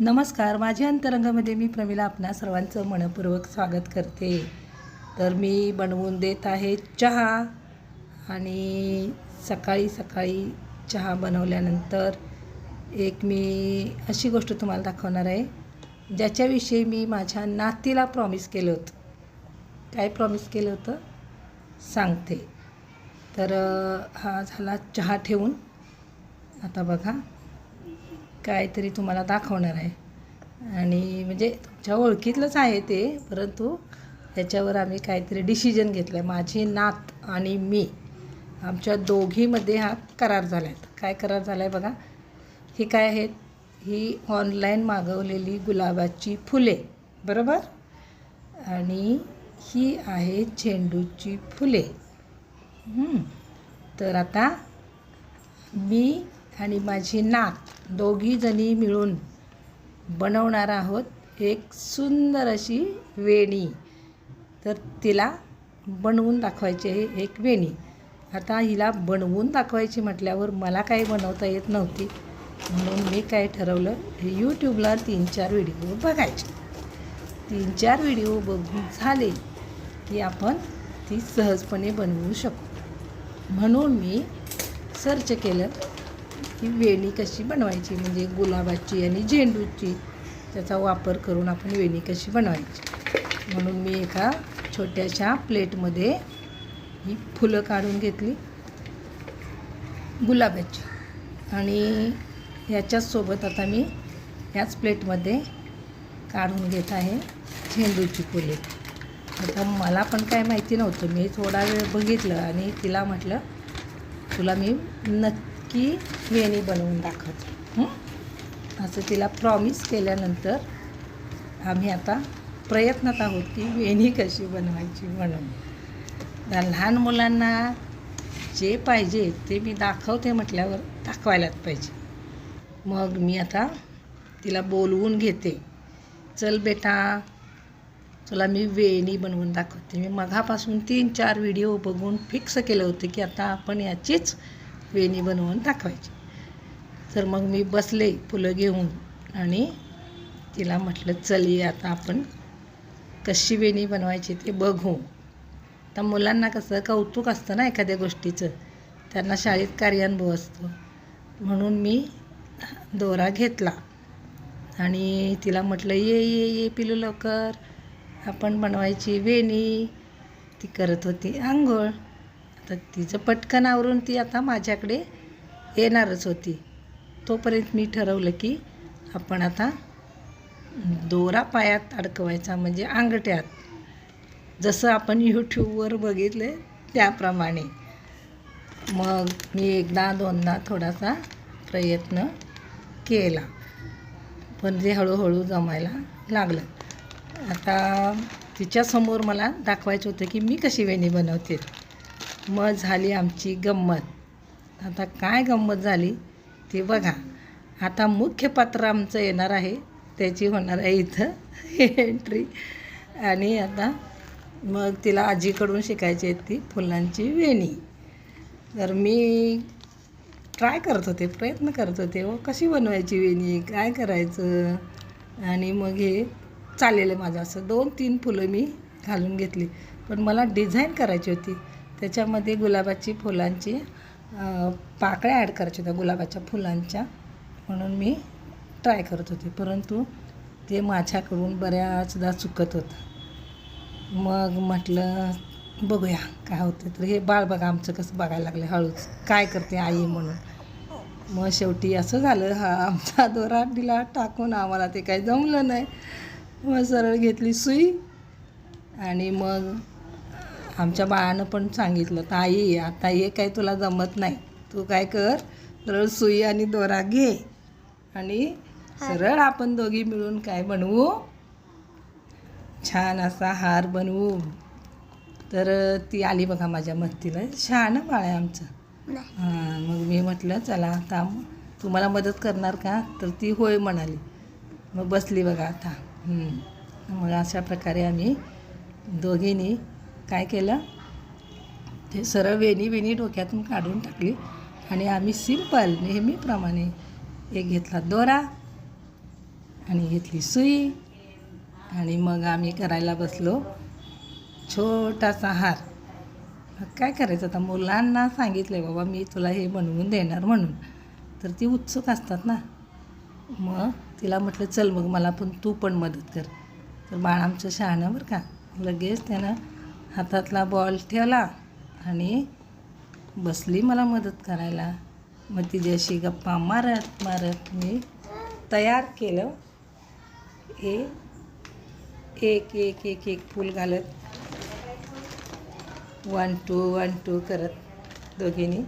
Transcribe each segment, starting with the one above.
नमस्कार माझ्या अंतरंगामध्ये मी प्रमिला आपणा सर्वांचं मनपूर्वक स्वागत करते. तर मी बनवून देत आहे चहा आणि सकाळी सकाळी चहा बनवल्यानंतर एक मी अशी गोष्ट तुम्हाला दाखवणार आहे ज्याच्याविषयी मी माझ्या नातीला प्रॉमिस केलं होतं. काय प्रॉमिस केलं होतं? सांगते. तर हा झाला चहा ठेवून. आता बघा. काहीतरी तुम्हाला दाखवणार आहे. आणि म्हणजे तुमच्या ओळखीतलंच आहे ते परंतु त्याच्यावर आम्ही काहीतरी डिसिजन घेतलं आहे माझी नात आणि मी आमच्या दोघीमध्ये हा करार झाला आहे काय करार झाला आहे बघा. ही काय आहेत? ही ऑनलाईन मागवलेली गुलाबाची फुले बरोबर? आणि ही आहे झेंडूची फुले. तर आता मी आणि माझी नात दोघीजणी मिळून बनवणार आहोत एक सुंदर अशी वेणी. तर तिला बनवून दाखवायची आहे एक वेणी. आता हिला बनवून दाखवायची म्हटल्यावर मला काही बनवता येत नव्हती. म्हणून मी काय ठरवलं यूट्यूबला तीन चार व्हिडिओ बघायचे. तीन चार व्हिडिओ बघून झाले की आपण ती सहजपणे बनवू शकतो म्हणून मी सर्च केलं. की वेणी कशी बनवायची म्हणजे गुलाबाची आणि झेंडूची त्याचा वापर करून आपण वेणी कशी बनवायची. म्हणून मी एका छोट्याशा प्लेटमध्ये ही फुलं काढून घेतली. गुलाबाची. आणि ह्याच्याचसोबत आता मी ह्याच प्लेटमध्ये काढून घेत आहे झेंडूची फुले. आता मला पण काय माहिती नव्हतं. मी थोडा वेळ बघितलं आणि तिला म्हटलं तुला मी नक्की की वेणी बनवून दाखवते. असं तिला प्रॉमिस केल्यानंतर आम्ही आता प्रयत्नात आहोत की वेणी कशी बनवायची म्हणून. लहान मुलांना जे पाहिजे ते मी दाखवते म्हटल्यावर दाखवायलाच पाहिजे. मग मी आता तिला बोलवून घेते. चल बेटा तुला मी वेणी बनवून दाखवते. मी मघापासून तीन चार व्हिडिओ बघून फिक्स केलं होतं की आता आपण याचीच वेणी बनवून दाखवायची तर मग मी बसले फुलं घेऊन आणि तिला म्हटलं चल ये आता आपण कशी वेणी बनवायची ते बघू. तर मुलांना कसं कौतुक असतं ना एखाद्या गोष्टीचं. त्यांना शाळेत कार्यानुभव असतो. म्हणून मी दोरा घेतला आणि तिला म्हटलं ये ये ये पिलू लवकर. आपण बनवायची वेणी. ती करत होती आंघोळ. तर तिचं पटकन आवरून ती आता माझ्याकडे येणारच होती. तोपर्यंत मी ठरवलं की आपण आता दोरा पायात अडकवायचा म्हणजे अंगठ्यात. जसं आपण यूट्यूबवर बघितले त्याप्रमाणे. मग मी एकदा दोनदा थोडासा प्रयत्न केला. पण ते हळूहळू जमायला लागलं. आता तिच्यासमोर मला दाखवायचं होतं की मी कशी वेणी बनवते. मग झाली आमची गंमत. आता काय गंमत झाली ते बघा. आता मुख्य पात्र आमचं येणार आहे. त्याची होणार आहे इथं एंट्री आणि आता मग तिला आजीकडून शिकायची आहे ती फुलांची वेणी. तर मी ट्राय करत होते प्रयत्न करत होते. व कशी बनवायची वेणी? काय करायचं? आणि मग हे चाललेलं माझं. असं दोन तीन फुलं मी घालून घेतली. पण मला डिझाईन करायची होती. त्याच्यामध्ये गुलाबाची फुलांची पाकळ्या ॲड करायच्या होत्या गुलाबाच्या फुलांच्या. म्हणून मी ट्राय करत होते. परंतु ते माझ्याकडून बऱ्याचदा चुकत होतं. मग म्हटलं बघूया काय होतं तर हे बाळ बघा आमचं कसं बघायला लागलं हळूच. काय करते आई म्हणून. मग शेवटी असं झालं हा आमचा दोरा दिला टाकून आम्हाला ते काही जमलं नाही. मग सरळ घेतली सुई आणि मग आमच्या बाळानं पण सांगितलं ताई आता हे काही तुला जमत नाही. तू काय कर सरळ सुई आणि दोरा घे आणि सरळ आपण दोघी मिळून काय बनवू? छान असा हार बनवू. तर ती आली बघा माझ्या मस्तीला छान बाळ आहे आमचं. हां मग मी म्हटलं चला आता तुम्हाला मदत करणार का? तर ती होय म्हणाली. मग बसली बघा आता. मग अशा प्रकारे आम्ही दोघींनी काय केलं? ते सरळ वेणी वेणी डोक्यातून काढून टाकली आणि आम्ही सिंपल नेहमीप्रमाणे एक घेतला दोरा आणि घेतली सुई आणि मग आम्ही करायला बसलो छोटासा हार. मग काय करायचं? आता मुलांना सांगितलं बाबा मी तुला हे बनवून देणार म्हणून. तर ती उत्सुक असतात ना. मग तिला म्हटलं चल मग मला पण तू पण मदत कर. तर बाळ आमचं शहाणं बरं का. लगेच त्यानं हातातला बॉल ठेवला आणि बसली मला मदत करायला. मग तिच्याशी गप्पा मारत मारत मी तयार केलं. हे एक एक एक एक फूल घालत. वन टू वन टू करत दोघींनी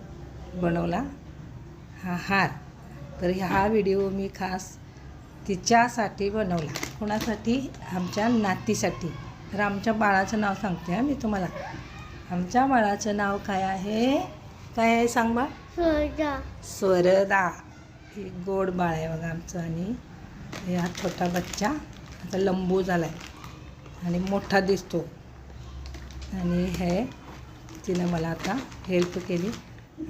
बनवला हा हार. तर हा व्हिडिओ मी खास तिच्यासाठी बनवला. कोणासाठी? आमच्या नातीसाठी. तर आमच्या बाळाचं नाव सांगते हा मी तुम्हाला. आमच्या बाळाचं नाव काय आहे? काय आहे सांग बा? स्वरदा हे गोड बाळ आहे बघा आमचं आणि हे हा छोटा बच्चा. आता लंबू झाला आहे आणि मोठा दिसतो. आणि हे तिनं मला आता हेल्प केली.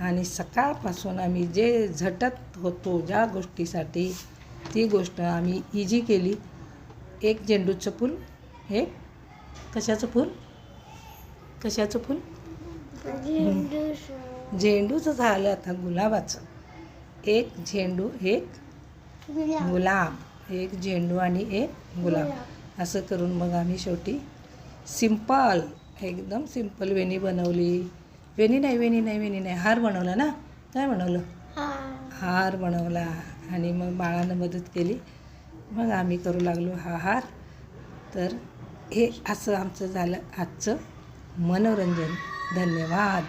आणि सकाळपासून आम्ही जे झटत होतो ज्या गोष्टीसाठी ती गोष्ट आम्ही इजी केली. एक झेंडूचं फूल एक कशाचं फूल? कशाचं फूल? झेंडूचं झालं आता गुलाबाचं. एक झेंडू एक गुलाब. एक झेंडू आणि एक गुलाब. असं करून मग आम्ही शेवटी सिंपल एकदम सिंपल वेणी बनवली. वेणी नाही वेणी नाही वेणी नाही. हार बनवला ना? काय बनवलं? हार बनवला. आणि मग बाळानं मदत केली. मग आम्ही करू लागलो हा हार. तर हे असं आमचं झालं आजचं मनोरंजन. धन्यवाद.